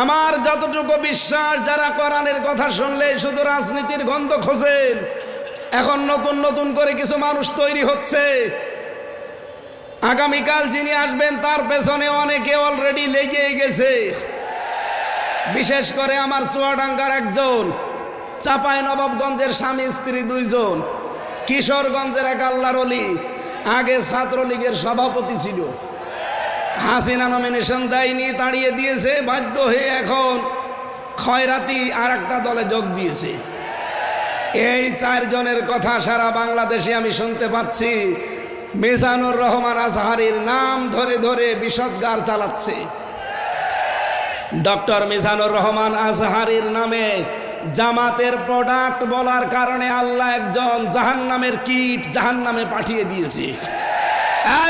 আমার যতটুকু বিশ্বাস, যারা কোরআনের কথা শুনলে শুধু রাজনীতির গন্ধ খোঁজেন। এখন নতুন নতুন করে কিছু মানুষ তৈরি হচ্ছে। আগামীকাল যিনি আসবেন, তার পেছনে অনেকে অলরেডি লেগে গেছে। বিশেষ করে আমার চুয়াডাঙ্গার একজন, চাপাই নবাবগঞ্জের স্বামী, স্ত্রী দুইজন। কিশোরগঞ্জের এক আল্লাহর আগে ছাত্রলীগের সভাপতি ছিল। হাসিনা নমিনেশন দেয়নি, তাড়িয়ে দিয়েছে, বাধ্য হয়ে এখন খয়রাতি আর একটা দলে যোগ দিয়েছে। এই চারজনের কথা সারা বাংলাদেশে আমি শুনতে পাচ্ছি। মিজানুর রহমান আজহারির নাম ধরে ধরে বিষদগার চালাচ্ছে। ডক্টর মিজানুর রহমান আজহারির নামে জামাতের প্রোডাক্ট বলার কারণে আল্লাহ একজন জাহান্নামের কিট জাহান্নামে পাঠিয়ে দিয়েছে।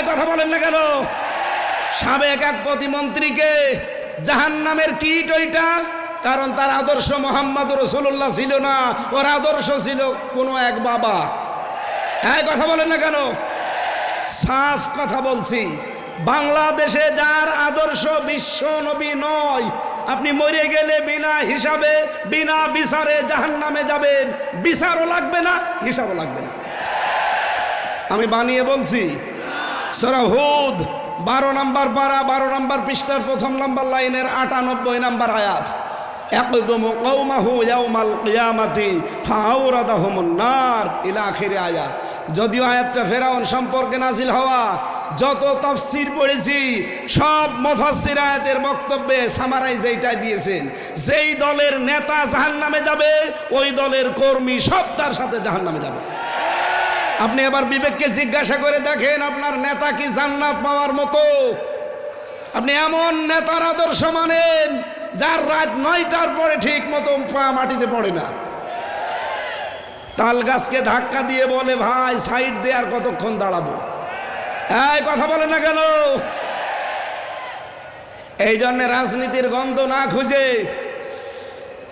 কথা বলেন না কেন? সাবেক এক প্রতিমন্ত্রীকে জাহান্নামের কিট ওইটা, কারণ তার আদর্শ মোহাম্মদ রসুল্লাহ ছিল না, ওর আদর্শ ছিল কোনো এক বাবা। হ্যাঁ কথা বলেন না কেন? সাফ কথা বলছি। বাংলাদেশে যার আদর্শ বিশ্ব নবী নয়, আপনি মরে গেলে বিনা হিসাবে, বিনা বিচারে জাহান নামে যাবেন। বিচারও লাগবে না, হিসাবও লাগবে না। আমি বানিয়ে বলছি, সরা হুদ বারো নাম্বার পারা বারো নাম্বার পৃষ্ঠার প্রথম নাম্বার লাইনের আটানব্বই নাম্বার আয়াত। একদম কৌমাহু ইয়াউমাল কিয়ামাতি ফাউরাদাহুমুন নার, ইলা আখিরে আয়াত। যদিও আয়াতটা ফেরাউন সম্পর্কে নাজিল হওয়া, যত তাফসির পড়েছি, সব মুফাসসির আয়াতের বক্তব্যে সামারাইজ এইটা দিয়েছেন। যেই দলের নেতা জাহান্নামে যাবে, ওই দলের কর্মী সব তার সাথে জাহান্নামে যাবে। আপনি এবার বিবেককে জিজ্ঞাসা করে দেখেন আপনার নেতা কি জান্নাত পাওয়ার মতো? আপনি এমন নেতার আদর্শ মানেন, যার রাত নয়টার পরে ঠিক মতো পা মাটিতে পড়ে না। তাল গাছকে ধাক্কা দিয়ে বলে, ভাই, সাইড দিয়ে আর কতক্ষণ দাঁড়াবো? এই, কথা বলে না কেন? এই জন্য রাজনীতির গন্ধ না খুঁজে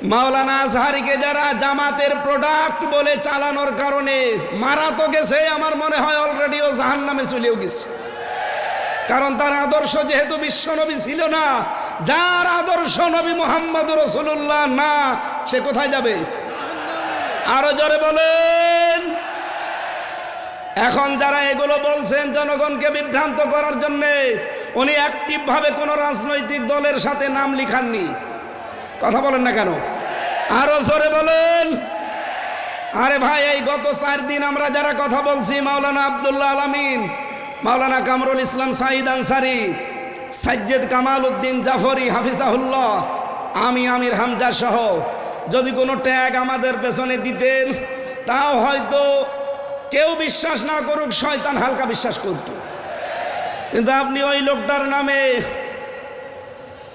মাওলানা আজহারিকে যারা জামাতের প্রোডাক্ট বলে চালানোর কারণে মারা তো গেছে, আমার মনে হয় অলরেডি ও জাহান নামে চলেও গেছে। কারণ তার আদর্শ যেহেতু বিশ্বনবী ছিল না, যার আদর্শ নবী মোহাম্মদ রসুল্লাহ না, সে কোথায় যাবে? আরও জোরে বলেন। এখন যারা এগুলো বলছেন জনগণকে বিভ্রান্ত করার জন্যে, উনি অ্যাক্টিভভাবে কোনো রাজনৈতিক দলের সাথে নাম লিখাননি। কথা বলেন না কেন? আরও জোরে বলেন। আরে ভাই, এই গত চার দিন আমরা যারা কথা বলছি, মাওলানা আবদুল্লাহ আলামিন, মাওলানা কামরুল ইসলাম সাঈদ আনসারি, সাজ্জেদ কামাল উদ্দিন জাফরি, হাফিজাহুল্লাহ, আমি, আমির হামজা সহ, যদি কোনো ট্যাগ আমাদের পেছনে দিতেন, তাও হয়তো কেউ বিশ্বাস না করুক, শয়তান হালকা বিশ্বাস করত। কিন্তু আপনি ওই লোকটার নামে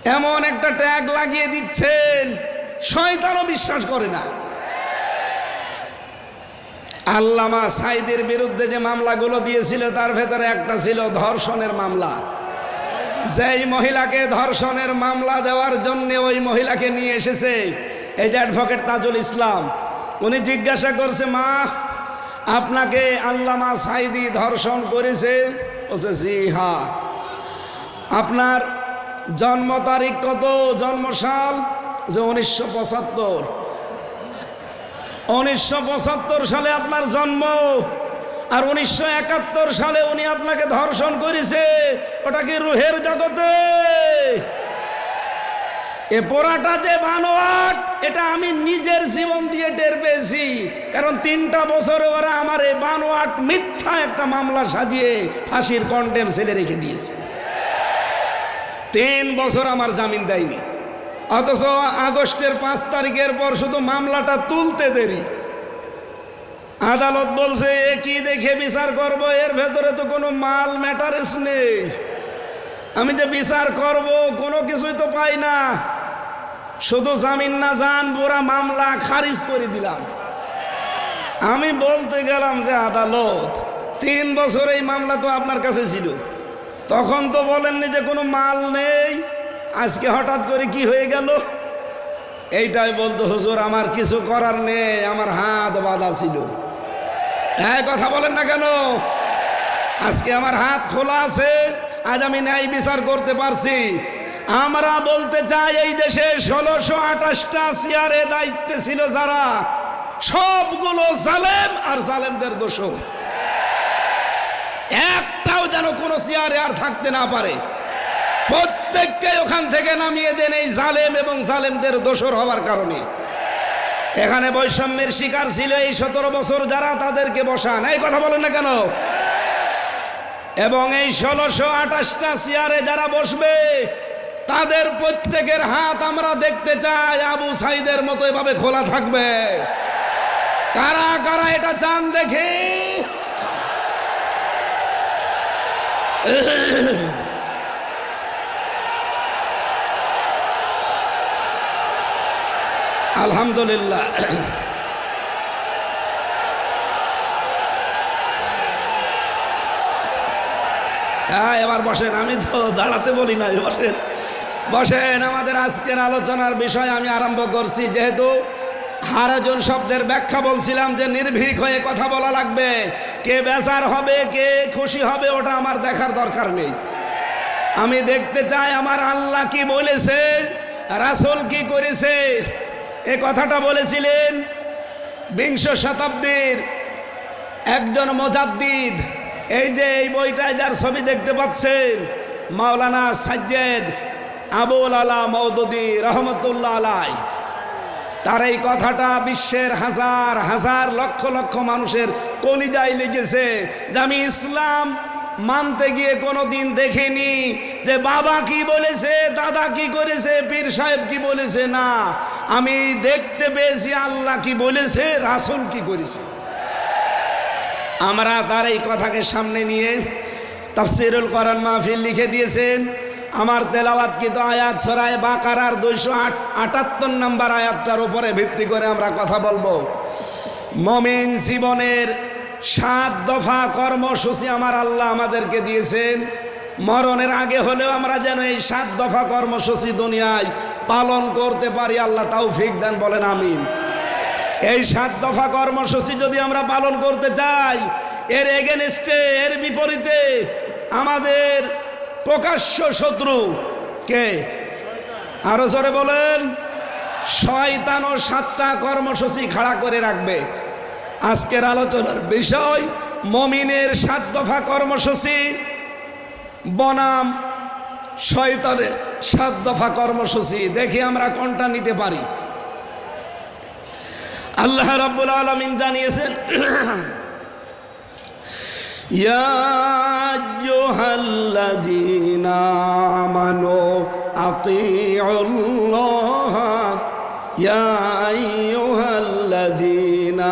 এমন একটা ট্যাগ লাগিয়ে দিচ্ছেন, শয়তানও বিশ্বাস করে না। আল্লামা সাইদের বিরুদ্ধে যে মামলাগুলো দিয়েছিল, তার ভেতরে একটা ছিল ধর্ষণের মামলা। যেই মহিলাকে ধর্ষণের মামলা দেওয়ার জন্য ওই মহিলাকে নিয়ে এসেছে, এই যে অ্যাডভোকেট তাজুল ইসলাম, উনি জিজ্ঞাসা করছে, মা, আপনাকে আল্লামা সাইদি ধর্ষণ করেছে? বলছে জি হা আপনার জন্ম তারিখ কত? জন্মসাল? যে উনিশশো পঁচাত্তর। উনিশশো সালে আপনার জন্ম। আর উনিশশো একাত্তর সালে উনি আপনাকে ধর্ষণ করেছে। ওটা কি রুহের জগতে? এ পোড়াটা যে বানোয়াট, এটা আমি নিজের জীবন দিয়ে টের পেয়েছি। কারণ তিনটা বছরে ওরা আমার এই বানোয়াট মিথ্যা একটা মামলা সাজিয়ে ফাঁসির কন্টেম ছেলে রেখে দিয়েছে। তিন বছর আমার জামিন দেয়নি। অথচ আগস্টের পাঁচ তারিখের পর শুধু মামলাটা তুলতে দেরি। আদালত বলছে, এ কি দেখে বিচার করব? এর ভেতরে তো কোনো মাল ম্যাটারেস নেই। আমি যে বিচার করব, কোনো কিছুই তো পাই না। শুধু জামিন না যান পুরা মামলা খারিজ করে দিলাম। আমি বলতে গেলাম যে আদালত, তিন বছর এই মামলা তো আপনার কাছে ছিল। তখন তো বলেননি যে কোনো মাল নেই। আজকে হঠাৎ করে কি হয়ে গেল? এইটাই বলতো, হুজুর, আমার কিছু করার নেই, আমার হাত বাঁধা ছিল। হ্যাঁ কথা বলেন না কেন? আজকে আমার হাত খোলা আছে, আজ আমি ন্যায় বিচার করতে পারছি। আমরা বলতে চাই, এই দেশে ষোলোশো আঠাশটা চেয়ারে দায়িত্বে ছিল যারা। সবগুলো জালেম আর জালেমদের দোষ একটাও যেন কোনো চেয়ারে আর থাকতে না পারে। প্রত্যেককে ওখান থেকে নামিয়ে দেন এই জালেম এবং জালেমদের দোষর হওয়ার কারণে। এখানে বৈষম্যের শিকার ছিল এই সতেরো বছর যারা তাদেরকে বসান। এই কথা বলেন না কেন? এবং এই ষোলোশো আঠাশটা চেয়ারে যারা বসবে, তাদের প্রত্যেকের হাত আমরা দেখতে চাই, আবু সাইদের মতো এভাবে খোলা থাকবে। কারা কারা এটা চান দেখে? আলহামদুলিল্লাহ। হ্যাঁ এবার বসেন, আমি তো দাঁড়াতে বলি না বসেন। বসেন, আমাদের আজকের আলোচনার বিষয় আমি আরম্ভ করছি, যেহেতু হারাজন শব্দের ব্যাখ্যা বলছিলাম যে নির্ভীক হয়ে কথা বলা লাগবে। কে বেজার হবে, কে খুশি হবে, ওটা আমার দেখার দরকার নেই। আমি দেখতে চাই আমার আল্লাহ কি বলেছে, রাসুল কি করেছে। এ কথাটা বলেছিলেন বিংশ শতাব্দীর একজন মোজাদ্দিদ। এই যে এই বইটায় যার ছবি দেখতে পাচ্ছেন, মাওলানা সাজ্জেদ আবুল আলা মৌদুদি রহমতুল্লাহ আলাই তার এই কথাটা বিশ্বের হাজার হাজার লক্ষ লক্ষ মানুষের কলিজায় লেগেছে যে আমি ইসলাম মানতে গিয়ে কোনো দিন দেখিনি যে বাবা কি বলেছে, দাদা কি করেছে, পীর সাহেব কি বলেছে, না। আমি দেখতে পেয়েছি আল্লাহ কি বলেছে, রাসুল কি করেছে। আমরা তার এই কথাকে সামনে নিয়ে তাফসিরুল কোরআন মাহফিল লিখে দিয়েছেন। আমার তেলাওয়াত কিন্তু আয়াত ছড়ায় বাকারার দুইশো আটাত্তর নম্বর আয়াতটার উপরে ভিত্তি করে আমরা কথা বলব। মমিন জীবনের সাত দফা কর্মসূচি আমার আল্লাহ আমাদেরকে দিয়েছেন। মরণের আগে হলেও আমরা যেন এই সাত দফা কর্মসূচি দুনিয়ায় পালন করতে পারি, আল্লাহ তাও ফিক দেন, বলেন আমিন। এই সাত দফা কর্মসূচি যদি আমরা পালন করতে চাই, এর এগেনস্টে এর বিপরীতে আমাদের প্রকাশ্য শত্রু। কে? আরও জোরে বলেন। শয়তান ও সাতটা কর্মসূচি খাড়া করে রাখবে। আজকের আলোচনার বিষয়, মমিনের সাত দফা কর্মসূচি। বনাম, শয়তানের সাত দফা কর্মসূচি। দেখি আমরা কোনটা নিতে পারি। আল্লাহ রাব্বুল আলামিন জানিয়েছেন ইয়া আইয়ুহাল্লাযীনা আমানু আতিউল্লাহ ইয়া আইয়ুহাল্লাযীনা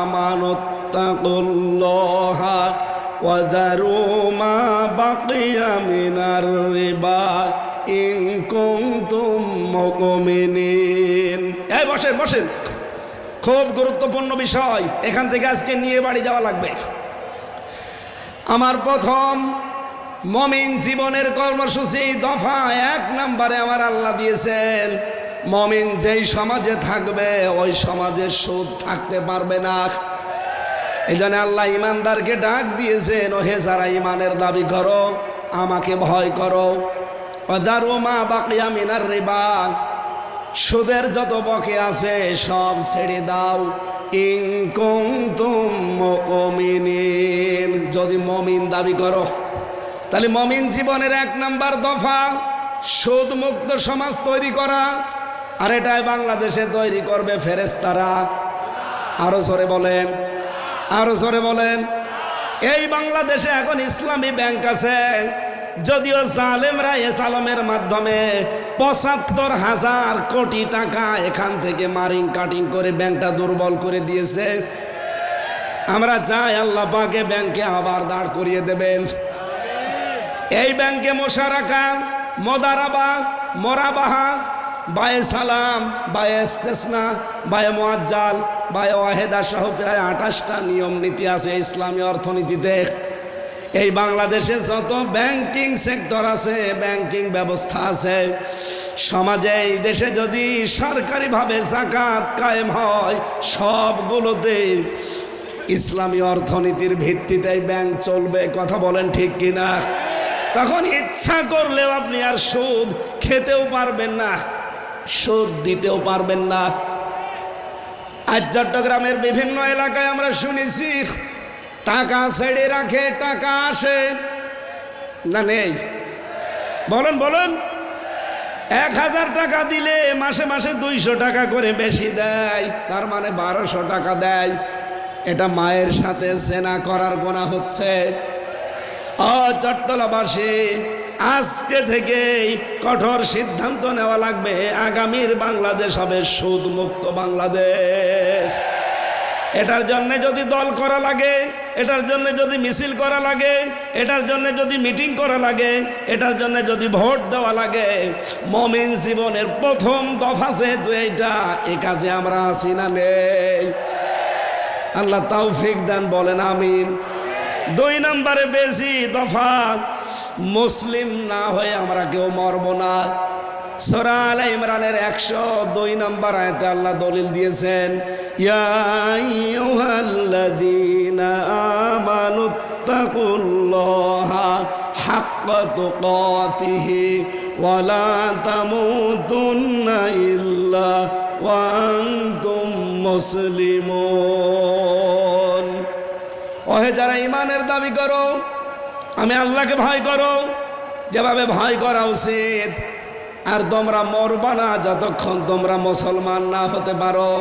আমানু তাকুল্লাহা وذروا ما بقي من الربا إن كنتم مؤمنين এই বসেন বসেন খুব গুরুত্বপূর্ণ বিষয় এখান থেকে আজকে নিয়ে বাড়ি যাওয়া লাগবে আমার প্রথম মমিন জীবনের কর্মসূচি দফা এক নম্বরে আমার আল্লাহ দিয়েছেন, মমিন যেই সমাজে থাকবে, ওই সমাজে সুদ থাকতে পারবে না। এই জন্য আল্লাহ ইমানদারকে ডাক দিয়েছেন ওহে যারা ইমানের দাবি করো, আমাকে ভয় করো। অদারুমা বাকিয়া মিনার রেবা। সুদের যত বকে আছে, সব ছেড়ে দাও। যদি মমিন দাবি করো, তাহলে মমিন জীবনের এক নাম্বার দফা সুদ মুক্ত সমাজ তৈরি করা। আর এটাই বাংলাদেশে তৈরি করবে ফেরেস্তারা আরও সরে বলেন, আরও সরে বলেন। এই বাংলাদেশে এখন ইসলামী ব্যাংক আছে। যদিও জালেমরা এস আলমের মাধ্যমে পঁচাত্তর হাজার কোটি টাকা এখান থেকে মারিং কাটিং করে ব্যাংকটা দুর্বল করে দিয়েছে। আমরা চাই আল্লাহ পাকে ব্যাংকে আবার দাঁড় করিয়ে দেবেন। এই ব্যাংকে মশা রাখা মদারাবা, মরাবাহা, বায়ে সালাম, বায়ে ইস্তেসনা, বায়ে মোয়াজ্জাল, বায়ে ওয়াহেদা সহ প্রায় আঠাশটা নিয়ম নীতি আছে ইসলামী অর্থনীতিতে। এই বাংলাদেশে যত ব্যাংকিং সেক্টর আছে ব্যাংকিং ব্যবস্থা আছে, সমাজে এই দেশে যদি সরকারিভাবে জাকাত কায়েম হয়, সবগুলোতে ইসলামী অর্থনীতির ভিত্তিতে ব্যাংক চলবে। কথা বলেন ঠিক কিনা? তখন ইচ্ছা করলেও আপনি আর সুদ খেতেও পারবেন না, সুদ দিতেও পারবেন না। আজ চট্টগ্রামের বিভিন্ন এলাকায় আমরা শুনেছি টাকা ছেড়ে রাখে, টাকা আসে। না নেই। বলেন বলেন। এক হাজার টাকা দিলে মাসে মাসে দুইশো টাকা করে বেশি দেয়, তার মানে বারোশো টাকা দেয়। এটা মায়ের সাথে সেনা করার গোনা হচ্ছে। অ, চট্টলাবাসী, আজকে থেকেই কঠোর সিদ্ধান্ত নেওয়া লাগবে। আগামীর বাংলাদেশ হবে সুদ মুক্ত বাংলাদেশ। এটার জন্য যদি দল করা লাগে এটার জন্য যদি মিছিল করা লাগে, এটার জন্য যদি মিটিং করা লাগে, এটার জন্য যদি ভোট দেওয়া লাগে, মমিন জীবনের প্রথম দফা যেহেতু এইটা, এ কাজে আমরা আসি না নেই। আল্লাহ তাওফিক দেন, বলেন আমিন। দুই নম্বরে বেশি দফা, মুসলিম না হয়ে আমরা কেউ মরব না। সোরা আল ইমরানের একশো দুই নম্বর আয়তে আল্লাহ দলিল দিয়েছেন ইয়া আইয়ুহাল্লাযীনা আমানুত্তাকুল্লাহা হাক্কা তুকাতিহি ওয়া লা তামুতুন্না ইল্লা ওয়া আনতুম মুসলিমুন ওহে যারা ইমানের দাবি করো, আমি আল্লাহকে ভয় করো, যেভাবে ভয় করা উচিত। আর তোমরা মরবা না, যতক্ষণ তোমরা মুসলমান না হতে পারো।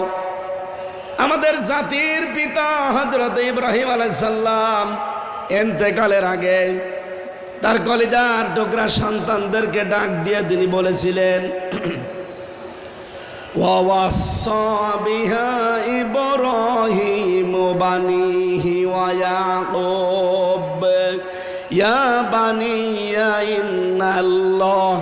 আমাদের জাতির পিতা হজরত ইব্রাহিম আলাইসাল্লাম এন্তেকালের আগে তার কলিদার ডোকরা সন্তানদেরকে ডাক দিয়ে তিনি বলেছিলেন ইয়া বানিয়া ইন্নাল্লাহ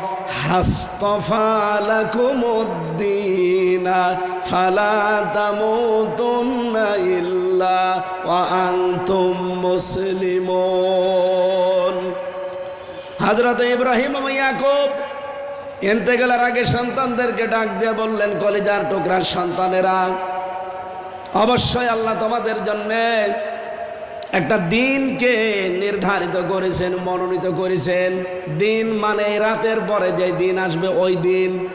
হাস্তফালাকুমুদ্দিনা ফালা তামুতুন্না ইল্লা ওয়া আনতুম মুসলিমুন। হযরত ইব্রাহিম ও ইয়াকুব ইন্তেকালের আগে সন্তানদেরকে ডাক দিয়ে বললেন, কলিজার টুকরার সন্তানেরা, অবশ্যই আল্লাহ তোমাদের জন্যে একটা দিনকে নির্ধারিত করেছেন, মনোনীত করেছেন। দিন মানে রাতের পরে যে দিন আসবে, ওই দিন।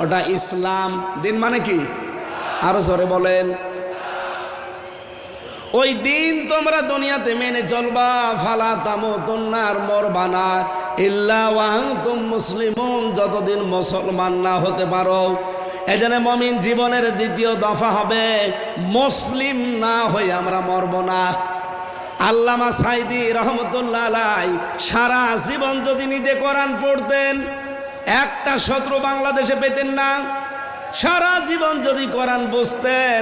ওটা ইসলাম। দিন মানে কি? আরও সরে বলেন। ওই দিন তোমরা দুনিয়াতে মেনে চলবা। ফালা তামো তন্নার মরবানা ইল্লা ওয়াং তুম মুসলিমুন, যতদিন মুসলমান না হতে পারো। এজন্য মমিন জীবনের দ্বিতীয় দফা হবে, মুসলিম না হয়ে আমরা মরব না। আল্লামা সাইদি রহমতুল্লাহ আলাই সারা জীবন যদি নিজে কোরআন পড়তেন, একটা শত্রু বাংলাদেশে পেতেন না। সারা জীবন যদি কোরআন বুঝতেন,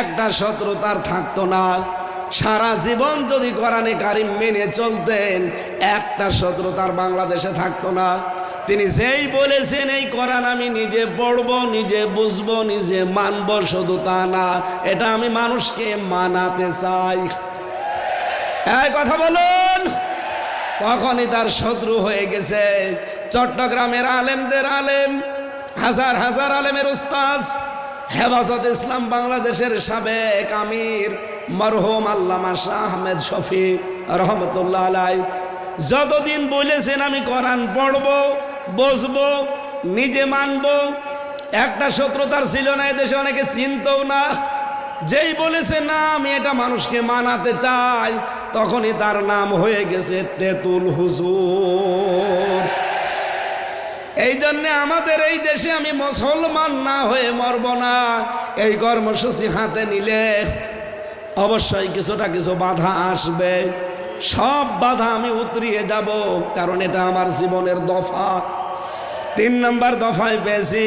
একটা শত্রু তার থাকতো না। সারা জীবন যদি কোরআনে কারিম মেনে চলতেন, একটা শত্রু তার বাংলাদেশে থাকতো না। তিনি যেই বলেছেন, এই কোরআন আমি নিজে পড়ব, নিজে বুঝব, নিজে মানবো, শুধু তা না। এটা আমি মানুষকে মানাতে চাই। কথা বলুন। তখনই তার শত্রু হয়ে গেছে। চট্টগ্রামের আলেমদের আলেম, হাজার হাজার আলেমের উস্তাজ হেফাজত ইসলাম বাংলাদেশের সাবেক আমির মরহুম আল্লামা শাহ আহমেদ শফি রহমতুল্লাহ আলাই। যতদিন বলেছেন আমি কোরআন পড়ব, বসবো, নিজে মানব, একটা শত্রুতার ছিল না এদেশে অনেকে চিনতও না। যেই বলেছে না, আমি এটা মানুষকে মানাতে চাই, তখনই তার নাম হয়ে গেছে তেতুল হুজুর। এই জন্য আমাদের এই দেশে আমি মুসলমান না হয়ে মরব না, এই কর্মসূচি হাতে নিলে অবশ্যই কিছুটা কিছু বাধা আসবে। সব বাধা আমি উতরিয়ে যাব, কারণ এটা আমার জীবনের দফা। তিন নম্বর দফায় পেয়েছি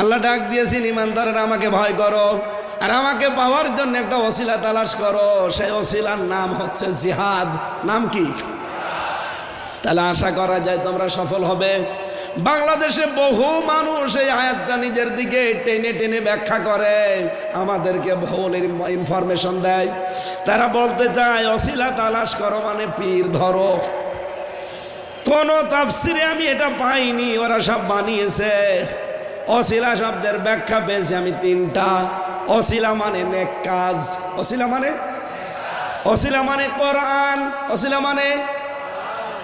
আল্লাহ ডাক দিয়েছেন, ইমানদারেরা আমাকে ভয় করো আর আমাকে পাওয়ার জন্য একটা অশিলা তালাশ করো। সেই অশিলার নাম হচ্ছে জিহাদ। নাম কি? তাহলে আশা করা যায় তোমরা সফল হবে। বাংলাদেশে বহু মানুষ এই আয়াতটা নিজের দিকে টেনে টেনে ব্যাখ্যা করে, আমাদেরকে ভুল ইনফরমেশন দেয়। তারা বলতে চায় অশিলা তালাশ করো মানে পীর, ধরো। কোন তাফসিরে আমি এটা পাইনি, ওরা সব বানিয়েছে। অশিলা শব্দের ব্যাখ্যা পেয়েছি আমি তিনটা। অশিলা মানে নেক কাজ। অশিলা মানে? অশিলা মানে কোরআন। অশিলা মানে?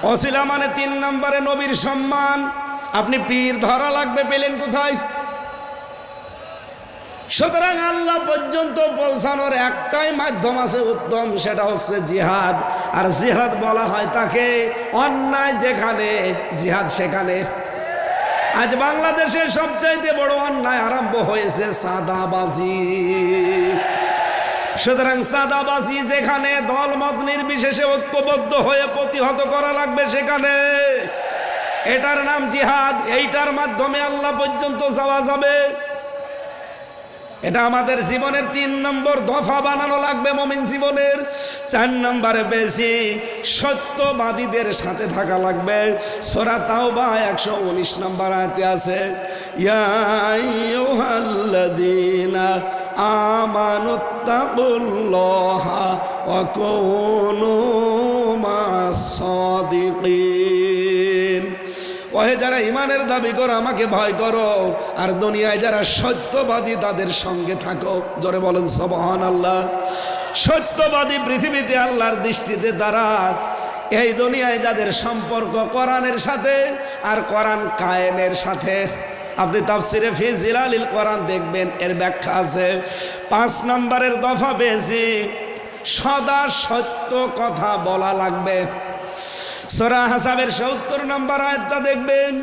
অশিলা মানে তিন নম্বরে নবীর সম্মান। আপনি পীর ধরা লাগবে, পেলেন কোথায়? সুতরাং আল্লাহ পর্যন্ত পৌঁছানোর একটাই মাধ্যম আছে উত্তম, সেটা হচ্ছে জিহাদ। আর জিহাদ বলা হয় তাকে অন্যায় যেখানে, জিহাদ সেখানে। আজ বাংলাদেশের সবচাইতে বড় অন্যায় আরম্ভ হয়েছে সাদাবাজি। সুতরাং সাদাবাজি যেখানে দলমত নির্বিশেষে ঐক্যবদ্ধ হয়ে প্রতিহত করা লাগবে সেখানে। এটার নাম জিহাদ, এইটার মাধ্যমে আল্লাহ পর্যন্ত যাওয়া যাবে। এটা আমাদের জীবনের তিন নম্বর দফা বানানো লাগবে মমিন জীবনের। চার নম্বরে বেশি সত্যবাদীদের সাথে থাকা লাগবে। সোরা তাও বা একশো উনিশ নম্বর আয়তে আছে, ইয়া আইয়ুহাল্লাযীনা আমানুত্তাকুল্লাহা ওয়া কুনু মা'আস সাদিকিন। ওহে যারা ইমানের দাবি করো, আমাকে ভয় করো। আর দুনিয়ায় যারা সত্যবাদী, তাদের সঙ্গে থাকো। জোরে বলেন সবহান আল্লাহ সত্যবাদী পৃথিবীতে আল্লাহর দৃষ্টিতে তারা এই দুনিয়ায় যাদের সম্পর্ক কোরআনের সাথে আর কোরআন কায়েমের সাথে। আপনি তাফসিরে ফি জিলালিল কোরআন দেখবেন, এর ব্যাখ্যা আছে। পাঁচ নম্বরের দফা পেয়েছি, সদা সত্য কথা বলা লাগবে। সোরা হাসাবের সত্তর নম্বর আয়াতটা দেখবেন।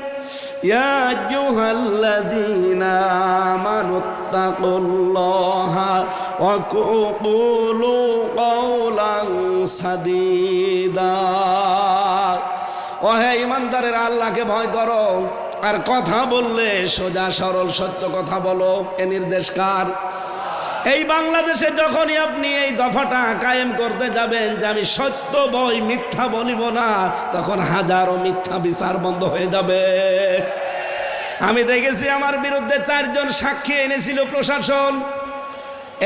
ইমানদারের আল্লাহকে ভয় করো। আর কথা বললে সোজা সরল সত্য কথা বলো। এ নির্দেশ কার? এই বাংলাদেশে যখনই আপনি এই দফাটা কায়েম করতে যাবেন যে আমি সত্য বই মিথ্যা বলিব না, তখন হাজারো মিথ্যা বিচার বন্ধ হয়ে যাবে। আমি দেখেছি আমার বিরুদ্ধে চারজন সাক্ষী এনেছিল প্রশাসন।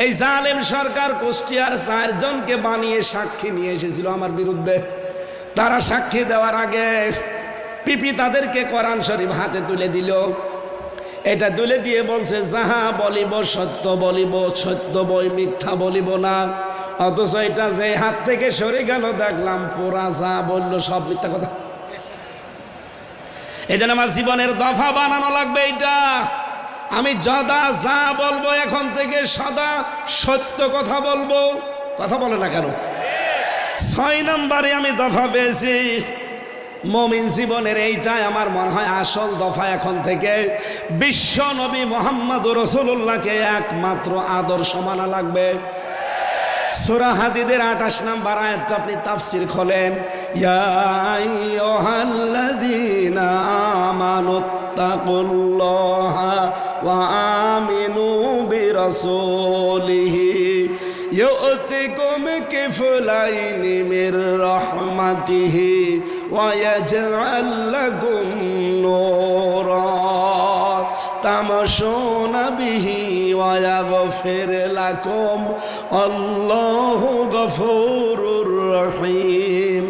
এই জালেম সরকার কুষ্টিয়ার চারজনকে বানিয়ে সাক্ষী নিয়ে এসেছিল আমার বিরুদ্ধে। তারা সাক্ষী দেওয়ার আগে পিপি তাদেরকে কোরআন শরীফ হাতে তুলে দিল। এটা তুলে দিয়ে বলছে, যাহা বলিব সত্য বলিব, সত্য বই মিথ্যা বলিব না। অথচ এটা যে হাত থেকে সরে গেল, দেখলাম পোড়া যা বলল, সব মিথ্যা কথা। এই জন্য আমার জীবনের দফা বানানো লাগবে এটা আমি যদা যা বলব, এখন থেকে সদা সত্য কথা বলব। কথা বলে না কেন? ছয় নম্বরে আমি দফা পেয়েছি। মমিন জীবনের এইটাই আমার মনে হয় আসল দফা এখন থেকে। বিশ্ব নবী মোহাম্মদ রসুল্লাহকে একমাত্র আদর্শ মানা লাগবে। সুরাহাদিদের আঠাশ নাম্বার আয়াতটা আপনি তাফসির খোলেন আমিনু বিরসুলিহি ইউতিকুম কিফলাইনি রহমাতিহি ويجعل لكم نورا تمشون به ويغفر لكم الله غفور رحيم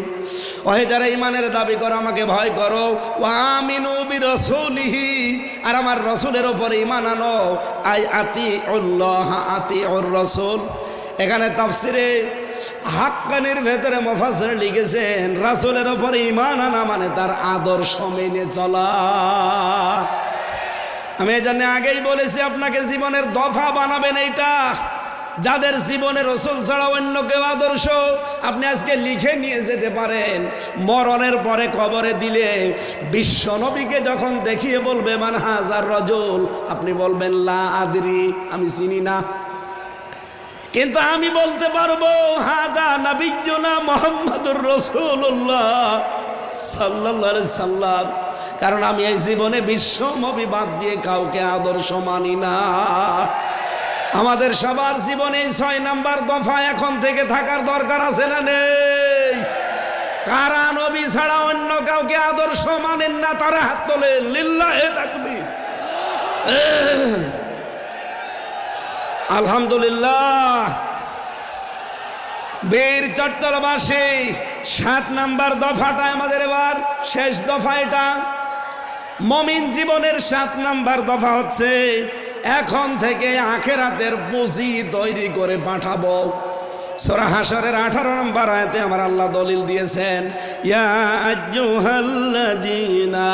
ওহে যারা ইমানের দাবি করো আমাকে ভয় করো ও আমিনু বিরসুলিহি আর আমার রসুলের ওপরে ইমান আনো আই আতি উল্লাহ আতি ওর রসুল এখানে তাফসিরে হাক্কানির ভেতরে মফাসের লিখেছেন, রাসুলের ওপরে ইমান আনা মানে তার আদর্শ মেনে চলা। আমি এই জন্য আগেই বলেছি, আপনাকে জীবনের দফা বানাবেন এইটা। যাদের জীবনে রসুল ছাড়া অন্য কেউ আদর্শ, আপনি আজকে লিখে নিয়ে যেতে পারেন। মরণের পরে কবরে দিলে বিশ্ব নবীকে যখন দেখিয়ে বলবে, মান হাজার রজল আপনি বলবেন, লা আদরি আমি চিনি না। কিন্তু আমি বলতে পারব, হাদা নবীনা মোহাম্মদুর রসুল্লাহ সাল্লাহ সাল্লাম। কারণ আমি এই জীবনে বিশ্বমবি বাদ দিয়ে কাউকে আদর্শ মানি না। আমাদের সবার জীবনে ছয় নাম্বার দফা এখন থেকে থাকার দরকার আছে না নেই? কারা নবী ছাড়া অন্য কাউকে আদর্শ মানেন না, তারা হাত তোলেন লিল্লাহে তাকবীর। আলহামদুলিল্লাহ। বীর চট্টলবাসী সাত নাম্বার দফাটা আমাদের এবার, শেষ দফা এটা। মমিন জীবনের সাত নাম্বার দফা হচ্ছে, এখন থেকে আখেরাতের পুঁজি তৈরি করে পাঠাবো। সোরা হাসরের আঠারো নম্বর আয়তে আমার আল্লাহ দলিল দিয়েছেন, ইয়া আজ্জুহাল্লাযীনা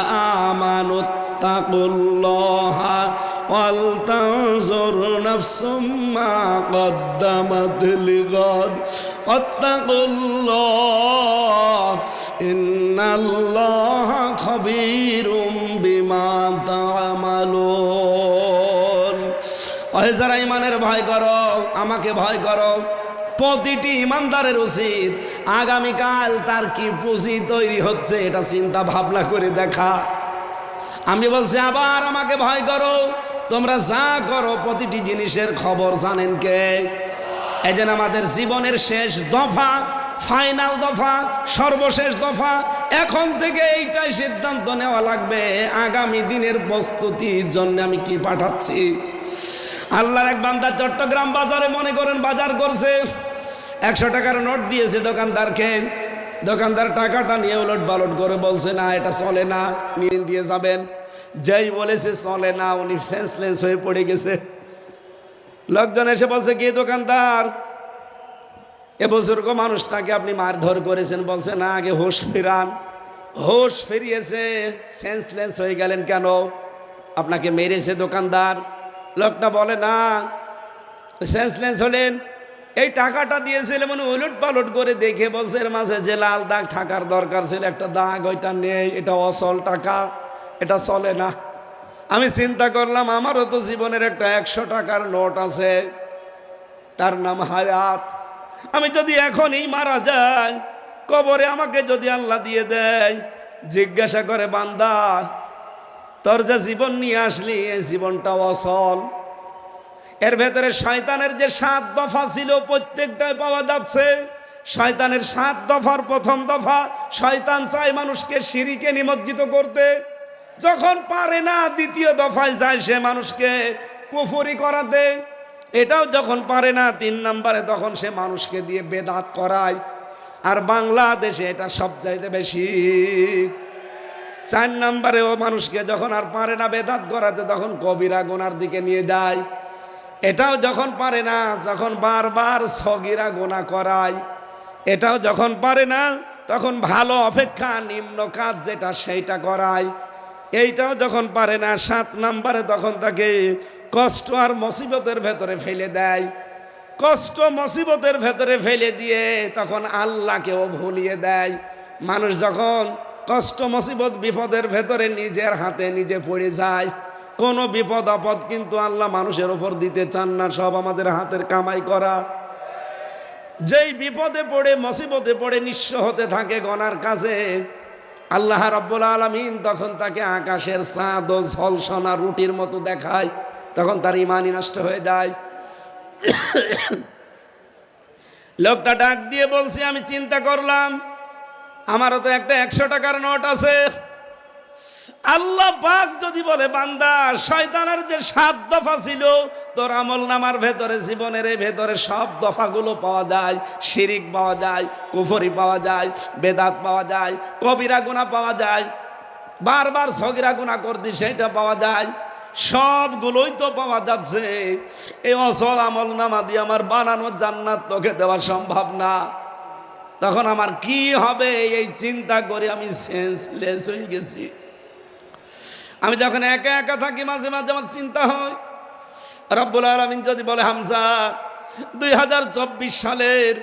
তাকুল্লাহা ওয়াল তানজুর নাফসুম মা কদ্দামাত লিগাদ ওয়াত্তাকুল্লাহ ইন্নাল্লাহা খাবীরুম বিমা তা'মালুন ওহে যারা ইমানের ভয় করো, আমাকে ভয় করো, প্রতিটি ইমানদারের উচিত আগামীকাল তার কি পুঁজি তৈরি হচ্ছে এটা চিন্তা ভাবনা করে দেখা। আমি বলছি, আবার আমাকে ভয় করো তোমরা যা করো প্রতিটি জিনিসের খবর জানেন কে? এই আমাদের জীবনের শেষ দফা ফাইনাল দফা, সর্বশেষ দফা, এখন থেকে এইটাই সিদ্ধান্ত নেওয়া লাগবে। আগামী দিনের প্রস্তুতির জন্য আমি কি পাঠাচ্ছি? আল্লাহর এক বান্দা চট্টগ্রাম বাজারে মনে করেন বাজার করছে। একশো টাকার নোট দিয়েছে দোকানদারকে। দোকানদার টাকাটা নিয়ে উলট বালট করে বলছে, না, এটা চলে না নিয়ে দিয়ে যাবেন। যেই বলেছে চলে না, উনি সেন্সলেন্স হয়ে পড়ে গেছে। লোকজন এসে বলছে, কি দোকানদার? এ মানুষটাকে আপনি মারধর করেছেন। বলছে, না আগে হোশ ফেরান। হোশ ফিরিয়েছে সেন্সলেন্স হয়ে গেলেন কেন? আপনাকে মেরেছে দোকানদার। লোকটা বলে, না সেন্সলেন্স হলেন। এই টাকাটা দিয়েছিল মানে উলট পালট করে দেখে বলছে, এর মাঝে যে লাল দাগ থাকার দরকার ছিল, একটা দাগ ওইটা নেই, এটা অসল টাকা। এটা চলে না। আমি চিন্তা করলাম, আমারও তো জীবনের একটা একশো টাকার নোট আছে। তার নাম হায়াত। আমি যদি এখনই মারা যাই, কবরে আমাকে যদি আল্লাহ দিয়ে দেয়, জিজ্ঞাসা করে, বান্দা, তোর যে জীবন নিয়ে আসলি, এই জীবনটা অসল এর ভেতরে শয়তানের যে সাত দফা ছিল, প্রত্যেকটাই পাওয়া যাচ্ছে। শয়তানের সাত দফার প্রথম দফা, শয়তান চায় মানুষকে সিঁড়িকে নিমজ্জিত করতে। যখন পারে না, দ্বিতীয় দফায় যায় সে মানুষকে কুফুরি করাতে। এটাও যখন পারে না, তিন নম্বরে তখন সে মানুষকে দিয়ে বেদাত করায়। আর বাংলাদেশে এটা সব চাইতে বেশি। চার নম্বরে ও মানুষকে যখন আর পারে না বেদাত করাতে, তখন কবিরা গোনার দিকে নিয়ে যায়। এটাও যখন পারে না, যখন বারবার সগিরা গোনা করায়। এটাও যখন পারে না, তখন ভালো অপেক্ষা, নিম্ন কাজ যেটা, সেইটা করায়। এইটাও যখন পারে না, সাত নাম্বারে তখন তাকে কষ্ট আর মুসিবতের ভেতরে ফেলে দেয়। কষ্ট, মুসিবতের ভেতরে ফেলে দিয়ে তখন আল্লাহকেও ভুলিয়ে দেয়। মানুষ যখন কষ্ট, মুসিবত, বিপদের ভেতরে নিজের হাতে নিজে পড়ে যায়। কোনো বিপদ, আপদ কিন্তু আল্লাহ মানুষের ওপর দিতে চান না, সব আমাদের হাতের কামাই করা। যেই বিপদে পড়ে, মুসিবতে পড়ে, নিঃস্ব হতে থাকে গনার কাছে আল্লাহ রব্বুল আলমিন তখন তাকে আকাশের চাঁদ ও ঝলসনা রুটির মতো দেখায়। তখন তার ইমানই নষ্ট হয়ে যায়। লোকটা ডাক দিয়ে বলছি, আমি চিন্তা করলাম, আমারও তো একটা একশো টাকার নোট আছে। আল্লাহ পাক যদি বলে, বান্দা, শয়তানের যে সাত দফা ছিল, তোর আমল নামার ভেতরে, জীবনের এই ভেতরে সব দফাগুলো পাওয়া যায়। শিরিক পাওয়া যায়, কুফরি পাওয়া যায়, বেদাত পাওয়া যায়, কবিরা গুণা পাওয়া যায়। বারবার সগিরা গুণা করতি, সেইটা পাওয়া যায়। সবগুলোই তো পাওয়া যাচ্ছে। এই অসল আমল নামা দিয়ে আমার বানানো জান্নাত তোকে দেওয়া সম্ভব না। তখন আমার কি হবে? এই চিন্তা করে আমি সেন্সলেস হয়ে গেছি। আমি যখন একা একা থাকি, মাঝে মাঝে আমার চিন্তা হয়। রব্বুল আলমিন যদি বলে, হামজা, দুই সালের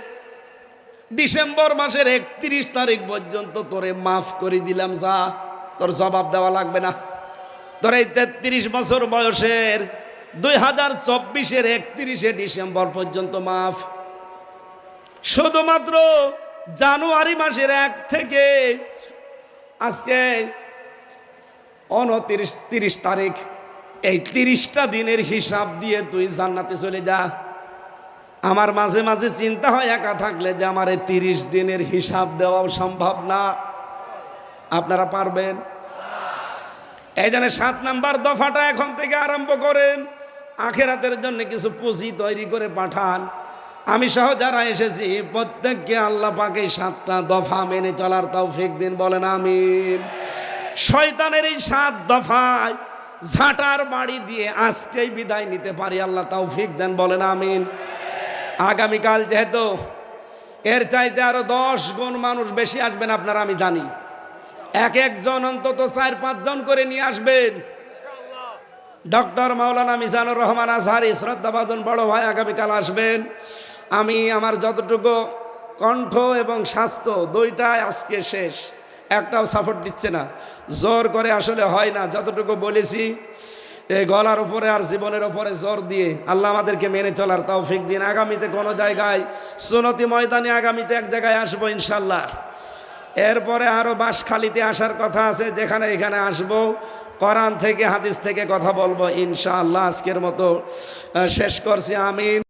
ডিসেম্বর মাসের একত্রিশ তারিখ পর্যন্ত তোরে মাফ করে দিলাম, যা। তোর জবাব দেওয়া লাগবে না। তোর এই তেত্রিশ বছর বয়সের দুই হাজার চব্বিশের একত্রিশে ডিসেম্বর পর্যন্ত মাফ। শুধুমাত্র জানুয়ারি মাসের এক থেকে আজকে উনত্রিশ তিরিশ তারিখ, এই তিরিশটা দিনের হিসাব দিয়ে তুই জান্নাতে চলে যা। আমার মাঝে মাঝে চিন্তা হয় একা থাকলে যে আমার এই তিরিশ দিনের হিসাব দেওয়াও সম্ভব না। আপনারা পারবেন? এই জন্য সাত নাম্বার দফাটা এখন থেকে আরম্ভ করেন। আখেরাতের জন্য কিছু পুঁজি তৈরি করে পাঠান। আমি সহ যারা এসেছি, প্রত্যেককে আল্লাহ পাকে সাতটা দফা মেনে চলার তাও ফেক দিন, বলেন আমিন। শয়তানের এই সাত দফায় ঝাঁটার বাড়ি দিয়ে আজকেই বিদায় নিতে পারি। আল্লাহ তাও ফিক দেন, বলেন আমিন। আগামীকাল যেহেতু এর চাইতে আরও দশ গুণ মানুষ বেশি আসবেন আপনারা, আমি জানি। এক একজন অন্তত চার পাঁচজন করে নিয়ে আসবেন। ডক্টর মাওলানা মিজানুর রহমান আজহারি শ্রদ্ধাবাদন বড় ভাই আগামীকাল আসবেন। আমি আমার যতটুকু কণ্ঠ এবং স্বাস্থ্য, দুইটাই আজকে শেষ। একটাও সাপোর্ট দিচ্ছে না। জোর করে আসলে হয় না। যতটুকু বলেছি এই গলার উপরে আর জীবনের উপরে জোর দিয়ে আল্লাহ আমাদেরকে মেনে চলার তৌফিক দিন। আগামীতে কোনো জায়গায় সুনতি ময়দানে আগামীতে এক জায়গায় আসব ইনশাল্লাহ এরপরে আরও বাঁশখালিতে আসার কথা আছে, যেখানে এখানে আসব। কোরআন থেকে, হাদিস থেকে কথা বলব ইনশাআল্লাহ। আজকের মতো শেষ করছি। আমিন।